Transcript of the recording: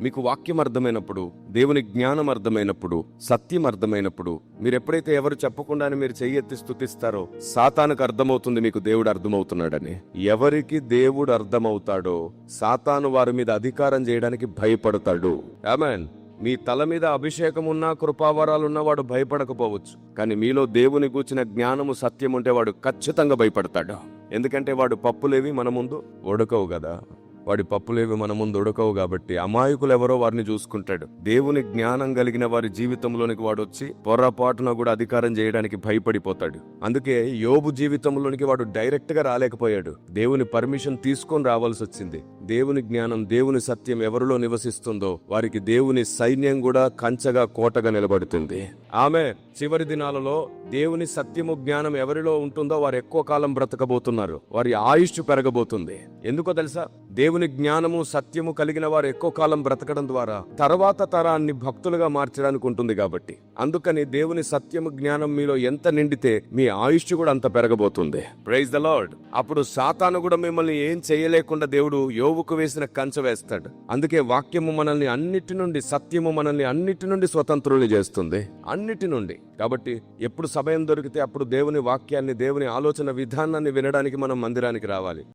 మీకు వాక్యం అర్థమైనప్పుడు దేవుని జ్ఞానం అర్థమైనప్పుడు సత్యం అర్థమైనప్పుడు మీరు ఎప్పుడైతే ఎవరు చెప్పకుండానే మీరు చెయ్యెత్తి స్థుతిస్తారో సాతానుకు అర్థమవుతుంది మీకు దేవుడు అర్థమవుతున్నాడని. ఎవరికి దేవుడు అర్థమవుతాడో సాతాను వారి మీద అధికారం చేయడానికి భయపడతాడు. ఆమెన్. మీ తల మీద అభిషేకం ఉన్నా కృపావరాలున్నా వాడు భయపడకపోవచ్చు. కానీ మీలో దేవుని గూర్చిన జ్ఞానము సత్యం ఉంటే వాడు ఖచ్చితంగా భయపడతాడు. ఎందుకంటే వాడు పప్పులేవి మన ముందు ఉడకవు కదా వాడి పప్పులేవి మన ముందు ఉడకవు కాబట్టి అమాయకులు ఎవరో వారిని చూసుకుంటాడు. దేవుని జ్ఞానం కలిగిన వారి జీవితంలోనికి వాడు వచ్చి పొర్రపాటున కూడా అధికారం చేయడానికి భయపడిపోతాడు. అందుకే యోబు జీవితంలోనికి వాడు డైరెక్ట్గా రాలేకపోయాడు. దేవుని పర్మిషన్ తీసుకొని రావాల్సి వచ్చింది. దేవుని జ్ఞానం దేవుని సత్యం ఎవరిలో నివసిస్తుందో వారికి దేవుని సైన్యం కూడా కంచగా కోటగా నిలబడుతుంది. ఆమె చివరి దినాలలో దేవుని సత్యము జ్ఞానం ఎవరిలో ఉంటుందో వారు ఎక్కువ కాలం బ్రతకబోతున్నారు. వారి ఆయుష్ పెరగబోతుంది. ఎందుకో తెలుసా? దేవుని జ్ఞానము సత్యము కలిగిన వారు ఎక్కువ కాలం బ్రతకడం ద్వారా తర్వాత తరాన్ని భక్తులుగా మార్చడానికి ఉంటుంది కాబట్టి. అందుకని దేవుని సత్యము జ్ఞానం మీలో ఎంత నిండితే మీ ఆయుష్ కూడా అంత పెరగబోతుంది. ప్రైజ్ ద లార్డ్ అప్పుడు సాతాను కూడా మిమ్మల్ని ఏం చేయలేకుండా దేవుడు యోవుకు వేసిన కంచె వేస్తాడు. అందుకే వాక్యము మనల్ని అన్నిటి నుండి సత్యము మనల్ని అన్నిటి నుండి స్వతంత్రులు చేస్తుంది. అన్నిటి నుండి. కాబట్టి ఎప్పుడు సమయం దొరికితే అప్పుడు దేవుని వాక్యాన్ని దేవుని ఆలోచన విధానాన్ని వినడానికి మనం మందిరానికి రావాలి.